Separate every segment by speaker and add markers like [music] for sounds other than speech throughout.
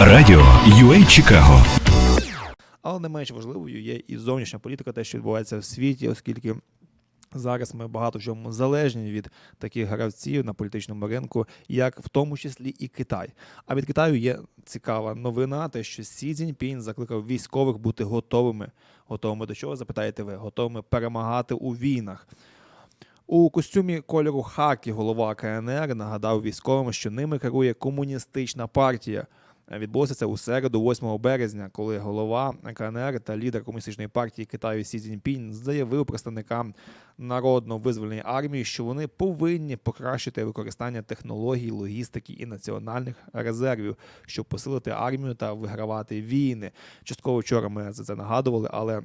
Speaker 1: Радіо UA Чикаго.
Speaker 2: Але не менш важливою є і зовнішня політика, те, що відбувається в світі, оскільки зараз ми багато чому залежні від таких гравців на політичному ринку, як в тому числі і Китай. А від Китаю є цікава новина, те, що Сі Цзіньпінь закликав військових бути готовими. Готовими до чого запитаєте ви? Готовими перемагати у війнах. У костюмі кольору хакі голова КНР нагадав військовим, що ними керує комуністична партія. Відбулося це у середу, 8 березня, коли голова КНР та лідер комуністичної партії Китаю Сі Цзіньпінь заявив представникам народно-визвольної армії, що вони повинні покращити використання технологій, логістики і національних резервів, щоб посилити армію та вигравати війни. Частково вчора ми за це нагадували, але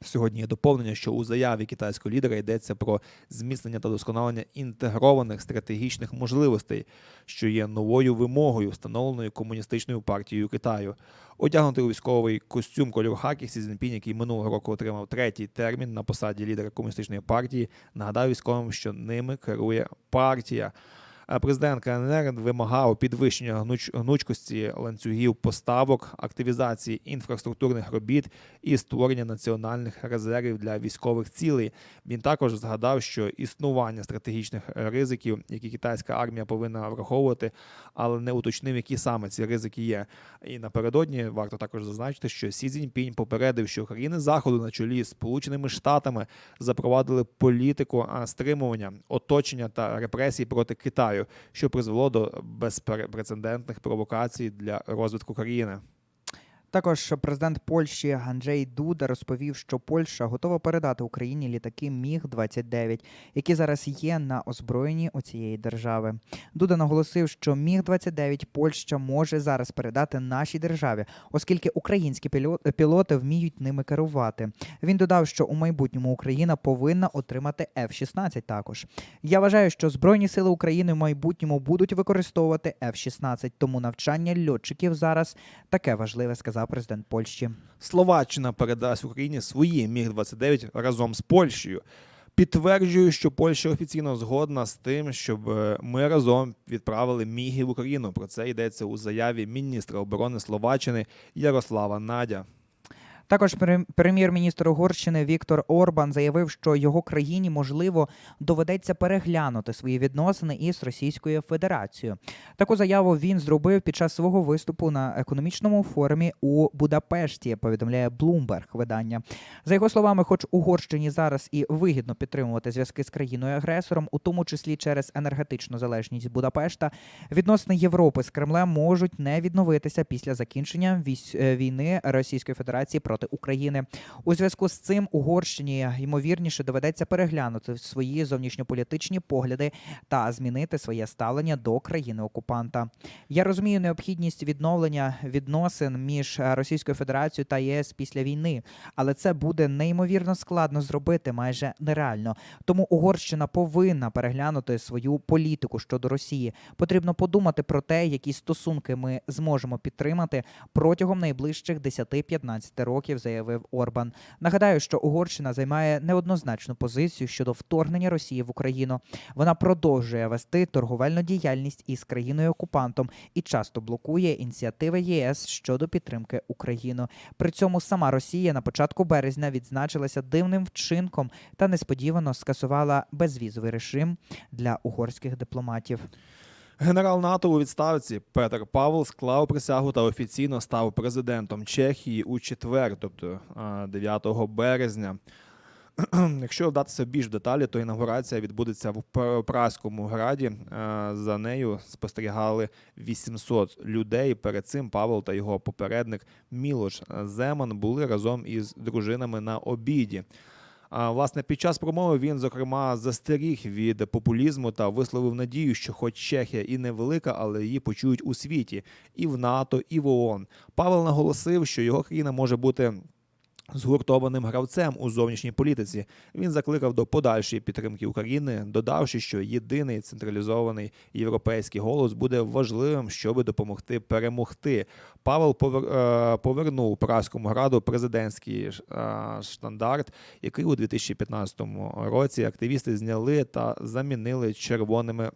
Speaker 2: Сьогодні є доповнення, що у заяві китайського лідера йдеться про зміцнення та досконалення інтегрованих стратегічних можливостей, що є новою вимогою, встановленою комуністичною партією Китаю. Одягнутий у військовий костюм кольору хакі Сі Цзіньпінь, який минулого року отримав третій термін на посаді лідера комуністичної партії, нагадав військовим, що ними керує партія. Президент КНР вимагав підвищення гнуч- гнучкості ланцюгів поставок, активізації інфраструктурних робіт і створення національних резервів для військових цілей. Він також згадав, що існування стратегічних ризиків, які китайська армія повинна враховувати, але не уточнив, які саме ці ризики є. І напередодні варто також зазначити, що Сі Цзіньпінь попередив, що країни заходу на чолі з Сполученими Штатами запровадили політику стримування, оточення та репресій проти Китаю, що призвело до безпрецедентних провокацій для розвитку країни.
Speaker 3: Також президент Польщі Анджей Дуда розповів, що Польща готова передати Україні літаки Міг 29 які зараз є на озброєнні у цієї держави. Дуда наголосив, що Міг 29 Польща може зараз передати нашій державі, оскільки українські пілоти вміють ними керувати. Він додав, що у майбутньому Україна повинна отримати F-16 також. Я вважаю, що Збройні сили України в майбутньому будуть використовувати F-16, тому навчання льотчиків зараз таке важливе, сказав президент Польщі.
Speaker 2: Словаччина передасть Україні свої міг 29 разом з Польщею. Підтверджую, що Польща офіційно згодна з тим, щоб е, ми разом відправили міги в Україну. Про це йдеться у заяві міністра оборони Словаччини Ярослава Надя.
Speaker 3: Також пре- прем'єр-міністр Угорщини Віктор Орбан заявив, що його країні можливо доведеться переглянути свої відносини із Російською Федерацією. Таку заяву він зробив під час свого виступу на економічному форумі у Будапешті. Повідомляє Bloomberg видання. За його словами, хоч Угорщині зараз і вигідно підтримувати зв'язки з країною-агресором, у тому числі через енергетичну залежність Будапешта, відносини Європи з Кремлем можуть не відновитися після закінчення е, війни Російської Федерації проти України. У зв'язку з цим Угорщині ймовірніше доведеться переглянути свої зовнішньополітичні погляди та змінити своє ставлення до країни окупанта. Я розумію необхідність відновлення відносин між Російською Федерацією та ЄС після війни, але це буде неймовірно складно зробити, майже нереально. Тому Угорщина повинна переглянути свою політику щодо Росії. Потрібно подумати про те, які стосунки ми зможемо підтримати протягом найближчих 10-15 років, заявив Орбан. Нагадаю, що Угорщина займає неоднозначну позицію щодо вторгнення Росії в Україну. Вона продовжує вести торговельну діяльність із країною окупантом і часто блокує ініціативи ЄС щодо підтримки України. При цьому сама Росія на початку березня відзначилася дивним вчинком та несподівано скасувала безвізовий режим для угорських дипломатів.
Speaker 2: Генерал НАТО у відставці Петр Павел склав присягу та офіційно став президентом Чехії у четвер, тобто 9 березня. [clears throat] Якщо вдатися більш в деталі, то інаугурація відбудеться в Пр- Празькому граді. За нею спостерігали 800 людей. Перед цим Павел та його попередник Мілош Земан були разом із дружинами на обіді. Власне під час промови він зокрема застеріг від популізму та висловив надію, що, хоч Чехія і невелика, але її почують у світі, і в НАТО, і в ООН. Павел наголосив, що його країна може бути згуртованим гравцем у зовнішній політиці. Він закликав до подальшої підтримки України, додавши, що єдиний централізований європейський голос буде важливим, щоб допомогти перемогти. Павел е, повернув Празькому граду президентський е, штандарт, який у 2015 році активісти зняли та замінили червоними.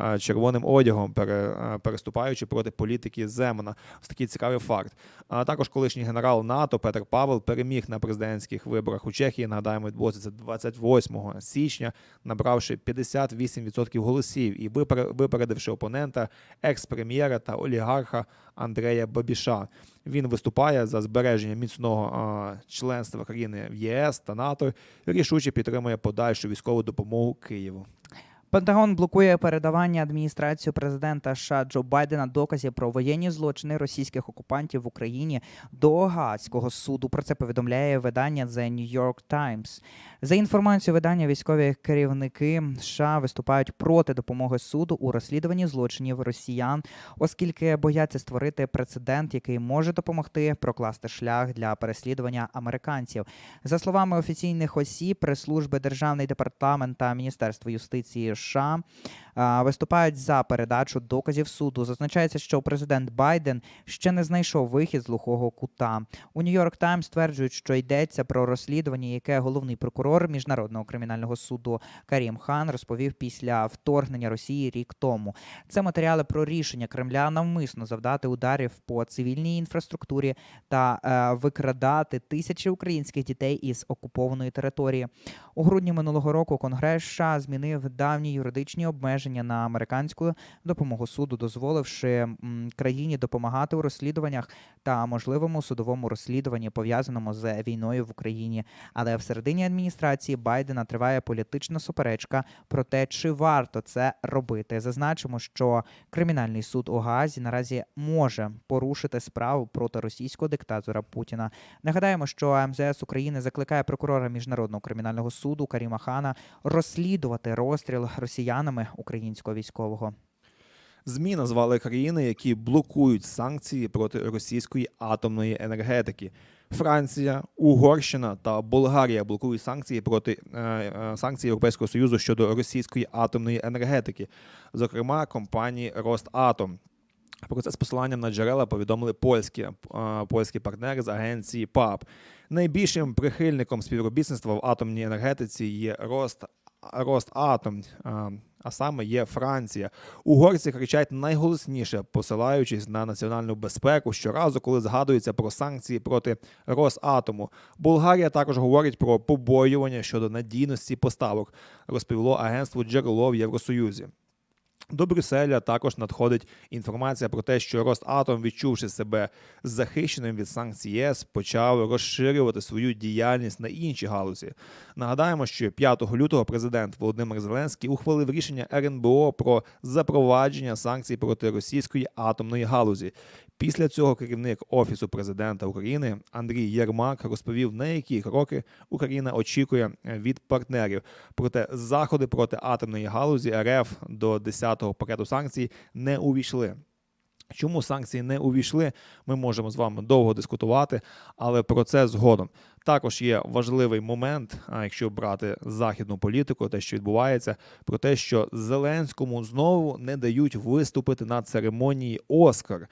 Speaker 2: Е, червоним одягом, е, переступаючи проти політики Земана. Ось такий цікавий факт. А також колишній генерал НАТО Петр Павел переміг на президентських виборах у Чехії. Нагадаємо, відбулося це 28 січня, набравши 58% голосів і випер- випередивши опонента екс-прем'єра та олігарха Андрея Бабіша. Він виступає за збереження міцного членства країни в ЄС та НАТО рішуче підтримує подальшу військову допомогу Києву.
Speaker 3: Пентагон блокує передавання адміністрацію президента США Джо Байдена доказів про воєнні злочини російських окупантів в Україні до Гаазького суду. Про це повідомляє видання The New York Times. За інформацією видання, військові керівники США виступають проти допомоги суду у розслідуванні злочинів росіян, оскільки бояться створити прецедент, який може допомогти прокласти шлях для переслідування американців. За словами офіційних осіб, прес-служби Державний департамент та Міністерство юстиції США виступають за передачу доказів суду. Зазначається, що президент Байден ще не знайшов вихід з глухого кута. У Нью-Йорк Таймс стверджують, що йдеться про розслідування, яке головний прокурор міжнародного кримінального суду Карім Хан розповів після вторгнення Росії рік тому. Це матеріали про рішення Кремля навмисно завдати ударів по цивільній інфраструктурі та е, викрадати тисячі українських дітей із окупованої території. У грудні минулого року Конгрес США змінив давні юридичні обмеження на американську допомогу суду, дозволивши країні допомагати у розслідуваннях та можливому судовому розслідуванні, пов'язаному з війною в Україні. Але в середині адміністрації Байдена триває політична суперечка про те, чи варто це робити. Зазначимо, що кримінальний суд у Гаазі наразі може порушити справу проти російського диктатора Путіна. Нагадаємо, що МЗС України закликає прокурора міжнародного кримінального суду Каріма Хана розслідувати розстріл росіянами українського військового.
Speaker 2: ЗМІ назвали країни, які блокують санкції проти російської атомної енергетики. Франція, Угорщина та Болгарія блокують санкції проти е, е, санкцій Європейського союзу щодо російської атомної енергетики, зокрема компанії Ростатом. Про це з посиланням на джерела повідомили польські, е, польські партнери з агенції ПАП. Найбільшим прихильником співробітництва в атомній енергетиці є Рост, Ростатом, е, а саме є Франція. Угорці кричать найголосніше, посилаючись на національну безпеку щоразу, коли згадується про санкції проти Росатому. Болгарія також говорить про побоювання щодо надійності поставок, розповіло агентство джерело в Євросоюзі. До Брюсселя також надходить інформація про те, що Ростатом, відчувши себе захищеним від санкцій ЄС, почав розширювати свою діяльність на інші галузі. Нагадаємо, що 5 лютого президент Володимир Зеленський ухвалив рішення РНБО про запровадження санкцій проти російської атомної галузі. Після цього керівник офісу президента України Андрій Єрмак розповів, на які кроки Україна очікує від партнерів. Проте заходи проти атомної галузі РФ до 10-го пакету санкцій не увійшли. Чому санкції не увійшли, ми можемо з вами довго дискутувати, але про це згодом. Також є важливий момент, якщо брати західну політику, те, що відбувається, про те, що Зеленському знову не дають виступити на церемонії Оскар.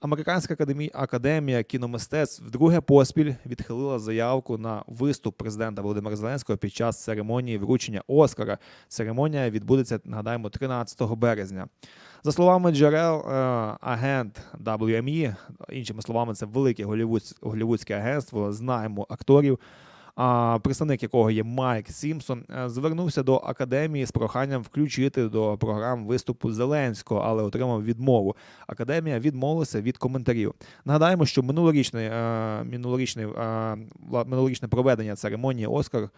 Speaker 2: Американська академія, академія кіномистецтв вдруге поспіль відхилила заявку на виступ президента Володимира Зеленського під час церемонії вручення Оскара. Церемонія відбудеться, нагадаємо, 13 березня. За словами джерел, е, агент WME, іншими словами, це велике голівудсь- голівудське агентство, знаємо акторів. Представник якого є Майк Сімпсон, е, звернувся до академії з проханням включити до програм виступу Зеленського, але отримав відмову. Академія відмовилася від коментарів. Нагадаємо, що минулорічне, е, минулорічне, е, минулорічне проведення церемонії Оскар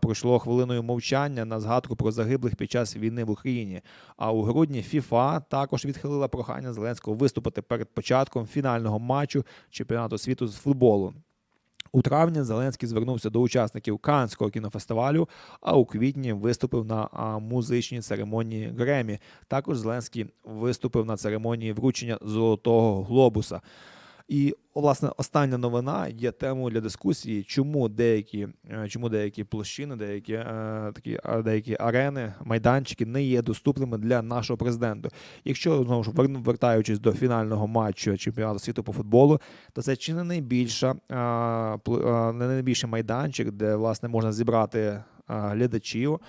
Speaker 2: пройшло хвилиною мовчання на згадку про загиблих під час війни в Україні. А у грудні ФІФА також відхилила прохання Зеленського виступити перед початком фінального матчу чемпіонату світу з футболу. У травні Зеленський звернувся до учасників Канського кінофестивалю, а у квітні виступив на музичній церемонії Гремі. Також Зеленський виступив на церемонії вручення Золотого Глобуса. І власне остання новина є темою для дискусії, чому деякі, е, чому деякі площини, деякі е, такі деякі арени, майданчики не є доступними для нашого президента. Якщо знову ж вер- вертаючись до фінального матчу чемпіонату світу по футболу, то це чи не найбільша пл- не найбільший майданчик, де власне можна зібрати глядачів.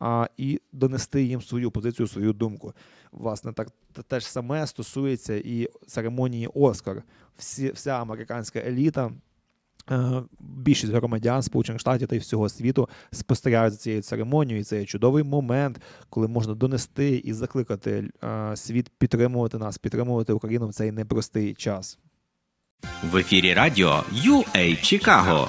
Speaker 2: А, і донести їм свою позицію, свою думку. Власне, так те- ж саме стосується і церемонії Оскар. Всі, вся американська еліта. е, Більшість громадян Сполучених Штатів та й всього світу спостерігають за цією церемонією. І це є чудовий момент, коли можна донести і закликати е, світ підтримувати нас, підтримувати Україну в цей непростий час.
Speaker 4: В ефірі радіо UA Чикаго.